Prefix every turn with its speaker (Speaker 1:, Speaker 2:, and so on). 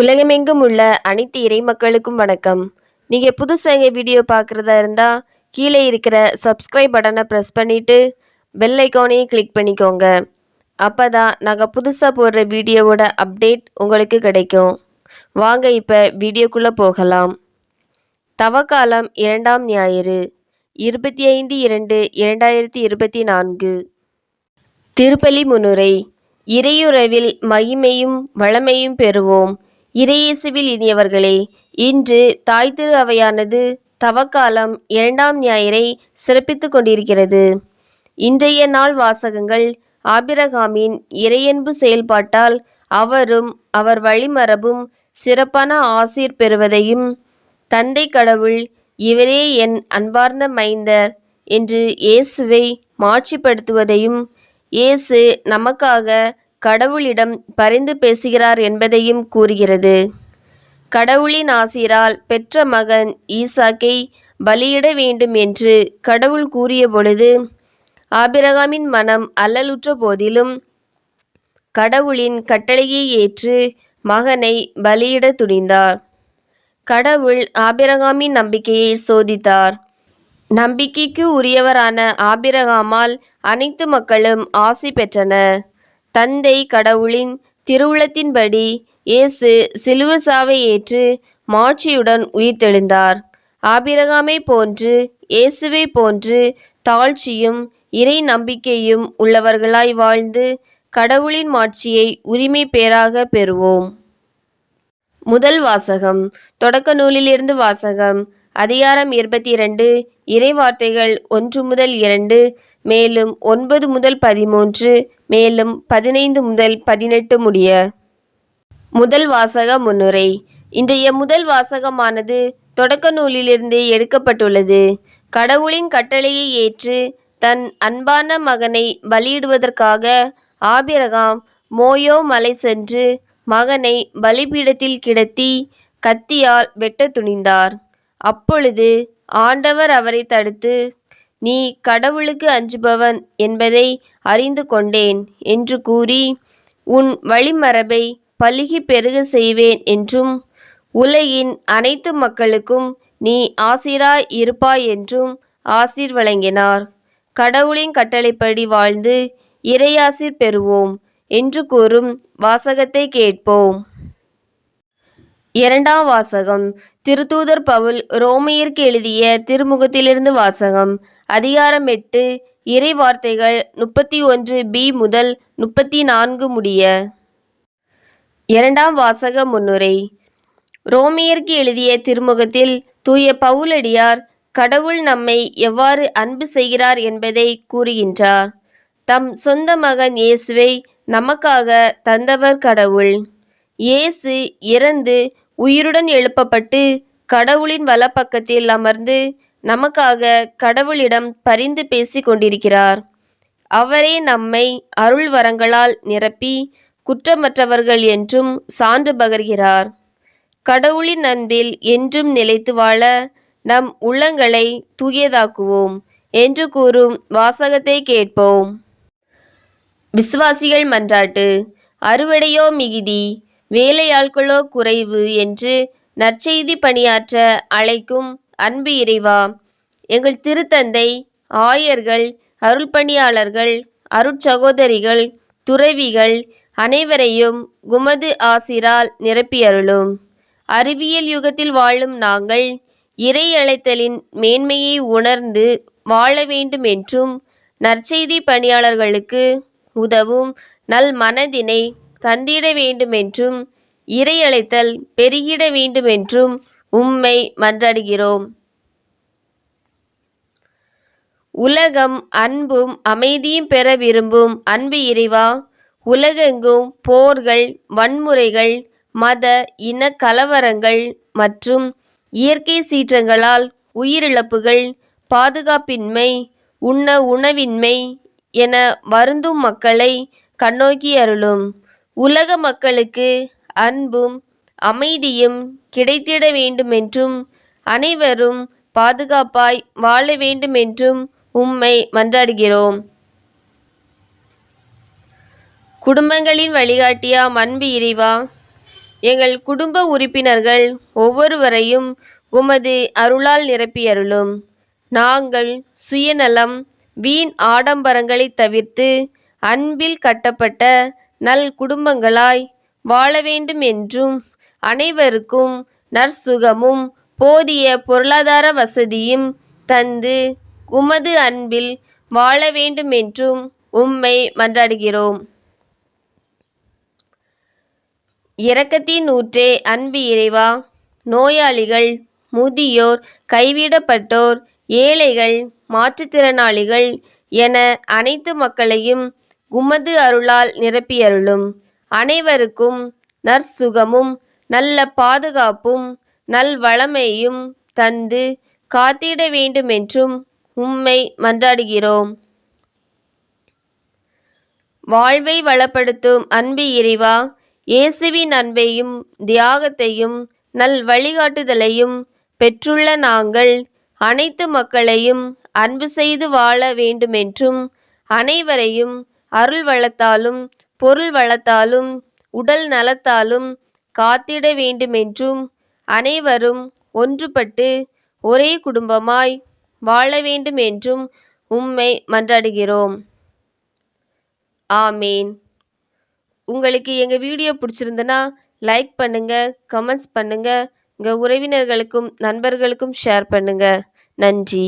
Speaker 1: உலகமெங்கும் உள்ள அனைத்து இறை மக்களுக்கும் வணக்கம். நீங்கள் புதுசாக எங்கள் வீடியோ பார்க்குறதா இருந்தால் கீழே இருக்கிற சப்ஸ்கிரைப் பட்டனை ப்ரெஸ் பண்ணிவிட்டு பெல் ஐக்கானையும் கிளிக் பண்ணிக்கோங்க. அப்போ தான் நாங்கள் புதுசாக போடுற வீடியோவோட அப்டேட் உங்களுக்கு கிடைக்கும். வாங்க இப்போ வீடியோக்குள்ளே போகலாம். தவக்காலம் இரண்டாம் ஞாயிறு இருபத்தி ஐந்து இரண்டு இரண்டாயிரத்தி இருபத்தி நான்கு. திருப்பலி முன்னுரை இறையுறவில் மகிமையும் வளமையும் பெறுவோம். இறையேசுவில் இனியவர்களே இன்று தாய் திரு அவையானது தவக்காலம் இரண்டாம் ஞாயிறை சிறப்பித்துக் கொண்டிருக்கிறது. இன்றைய நாள் வாசகங்கள் ஆபிரகாமின் இறையன்பு செயல்பாட்டால் அவரும் அவர் வழிமரபும் சிறப்பான ஆசீர் பெறுவதையும் தந்தை கடவுள் இவரே என் அன்பார்ந்த மைந்தர் என்று இயேசுவை மாட்சிப்படுத்துவதையும் இயேசு நமக்காக கடவுளிடம் பரிந்து பேசுகிறார் என்பதையும் கூறுகிறது. கடவுளின் ஆசிரால் பெற்ற மகன் ஈசாக்கை பலியிட வேண்டும் என்று கடவுள் கூறிய பொழுது ஆபிரகாமின் மனம் அல்லலுற்ற போதிலும் கடவுளின் கட்டளையை ஏற்று மகனை பலியிட துணிந்தார். கடவுள் ஆபிரகாமின் நம்பிக்கையை சோதித்தார். நம்பிக்கைக்கு உரியவரான ஆபிரகாமால் அனைத்து மக்களும் ஆசி பெற்றனர். தந்தை கடவுளின் திருவுளத்தின்படி இயேசு சிலுவசாவை ஏற்று மாட்சியுடன் உயிர்த்தெழுந்தார். ஆபிரகாமை போன்று இயேசுவை போன்று தாழ்ச்சியும் இறை நம்பிக்கையும் உள்ளவர்களாய் வாழ்ந்து கடவுளின் மாட்சியை உரிமை பேராக பெறுவோம். முதல் வாசகம் தொடக்க நூலிலிருந்து வாசகம் அதிகாரம் இருபத்தி இரண்டு இறைவார்த்தைகள் ஒன்று முதல் இரண்டு மேலும் ஒன்பது முதல் பதிமூன்று மேலும் பதினைந்து முதல் பதினெட்டு முடிய. முதல் வாசக முன்னுரை. இன்றைய முதல் வாசகமானது தொடக்க நூலிலிருந்து எடுக்கப்பட்டுள்ளது. கடவுளின் கட்டளையை ஏற்று தன் அன்பான மகனை பலியிடுவதற்காக ஆபிரகாம் மோயோ மலை சென்று மகனை பலிபீடத்தில் கிடத்தி கத்தியால் வெட்ட துணிந்தார். அப்பொழுது ஆண்டவர் அவரை தடுத்து நீ கடவுளுக்கு அஞ்சுபவன் என்பதை அறிந்து கொண்டேன் என்று கூறி உன் வழிமரபை பலுகி பெருக செய்வேன் என்றும் உலகின் அனைத்து மக்களுக்கும் நீ ஆசிராய் இருப்பாய் என்றும் ஆசீர் வழங்கினார். கடவுளின் கட்டளைப்படி வாழ்ந்து இறையாசிர் பெறுவோம் என்று கூறும் வாசகத்தை கேட்போம். இரண்டாம் வாசகம். திருத்தூதர் பவுல் ரோமையருக்கு எழுதிய திருமுகத்திலிருந்து வாசகம். அதிகாரம் எட்டு இறை வார்த்தைகள் முப்பத்தி ஒன்று பி முதல் முப்பத்தி நான்கு முடிய. இரண்டாம் வாசக முன்னுரை. ரோமியருக்கு எழுதிய திருமுகத்தில் தூய பவுலடியார் கடவுள் நம்மை எவ்வாறு அன்பு செய்கிறார் என்பதை கூறுகின்றார். தம் சொந்த மகன் இயேசுவை நமக்காக தந்தவர் கடவுள். இயேசு இறந்து உயிருடன் எழுப்பப்பட்டு கடவுளின் வலப்பக்கத்தில் அமர்ந்து நமக்காக கடவுளிடம் பரிந்து பேசி கொண்டிருக்கிறார். அவரே நம்மை அருள் வரங்களால் நிரப்பி குற்றமற்றவர்கள் என்றும் சான்று பகர்கிறார். கடவுளின் அன்பில் என்றும் நிலைத்து வாழ நம் உள்ளங்களை தூயதாக்குவோம் என்று கூறும் வாசகத்தை கேட்போம். விசுவாசிகள் மன்றாட்டு அறுவடையோ மிகுதி வேலையாட்களோ குறைவு என்று நற்செய்தி பணியாற்ற அழைக்கும் அன்பு இறைவா எங்கள் திருத்தந்தை ஆயர்கள் அருள்பணியாளர்கள் அருட்சகோதரிகள் துறவிகள் அனைவரையும் குமது ஆசிரால் நிரப்பியருளும். அறிவியல் யுகத்தில் வாழும் நாங்கள் இறை அழைத்தலின் மேன்மையை உணர்ந்து வாழ வேண்டும் என்றும் நற்செய்தி பணியாளர்களுக்கு உதவும் நல் மனதினை தந்திட வேண்டுமென்றும் இறையழைத்தல் பெருகிட வேண்டுமென்றும் உம்மை மன்றாடுகிறோம். உலகம் அன்பும் அமைதியும் பெற விரும்பும் அன்பு இறைவா உலகெங்கும் போர்கள் வன்முறைகள் மத இன கலவரங்கள் மற்றும் இயற்கை சீற்றங்களால் உயிரிழப்புகள் பாதுகாப்பின்மை உண்ண உணவின்மை என வருந்தும் மக்களை கண்ணோக்கி அருளும். உலக மக்களுக்கு அன்பும் அமைதியும் கிடைத்திட வேண்டுமென்றும் அனைவரும் பாதுகாப்பாய் வாழ வேண்டுமென்றும் உம்மை மன்றாடுகிறோம். குடும்பங்களின் வழிகாட்டியா அன்பு இறைவா எங்கள் குடும்ப உறுப்பினர்கள் ஒவ்வொருவரையும் உமது அருளால் நிரப்பியருளும். நாங்கள் சுயநலம் வீண் ஆடம்பரங்களைத் தவிர்த்து அன்பில் கட்டப்பட்ட நல் குடும்பங்களாய் வாழ வேண்டும் என்றும் அனைவருக்கும் நற்சுகமும் போதிய பொருளாதார வசதியும் தந்து உமது அன்பில் வாழ வேண்டுமென்றும் உம்மை மன்றாடுகிறோம். இரக்கத்தின் ஊற்றே அன்பு இறைவா நோயாளிகள் முதியோர் கைவிடப்பட்டோர் ஏழைகள் மாற்றுத்திறனாளிகள் என அனைத்து மக்களையும் உமது அருளால் நிரப்பியருளும். அனைவருக்கும் நற்சுகமும் நல்ல பாதுகாப்பும் நல்வளமையும் தந்து காத்திட வேண்டுமென்றும் உம்மை மன்றாடுகிறோம். வாழ்வை வளப்படுத்தும் அன்பு இறைவா இயேசுவின் அன்பையும் தியாகத்தையும் நல் வழிகாட்டுதலையும் பெற்றுள்ள நாங்கள் அனைத்து மக்களையும் அன்பு செய்து வாழ வேண்டுமென்றும் அனைவரையும் அருள் வளத்தாலும் பொருள் வளத்தாலும் உடல் நலத்தாலும் காத்திட வேண்டுமென்றும் அனைவரும் ஒன்றுபட்டு ஒரே குடும்பமாய் வாழ வேண்டுமென்றும் உம்மை மன்றாடுகிறோம். ஆமேன். உங்களுக்கு எங்கள் வீடியோ பிடிச்சிருந்தனா லைக் பண்ணுங்கள் கமெண்ட்ஸ் பண்ணுங்கள் உங்கள் உறவினர்களுக்கும் நண்பர்களுக்கும் ஷேர் பண்ணுங்கள் நன்றி.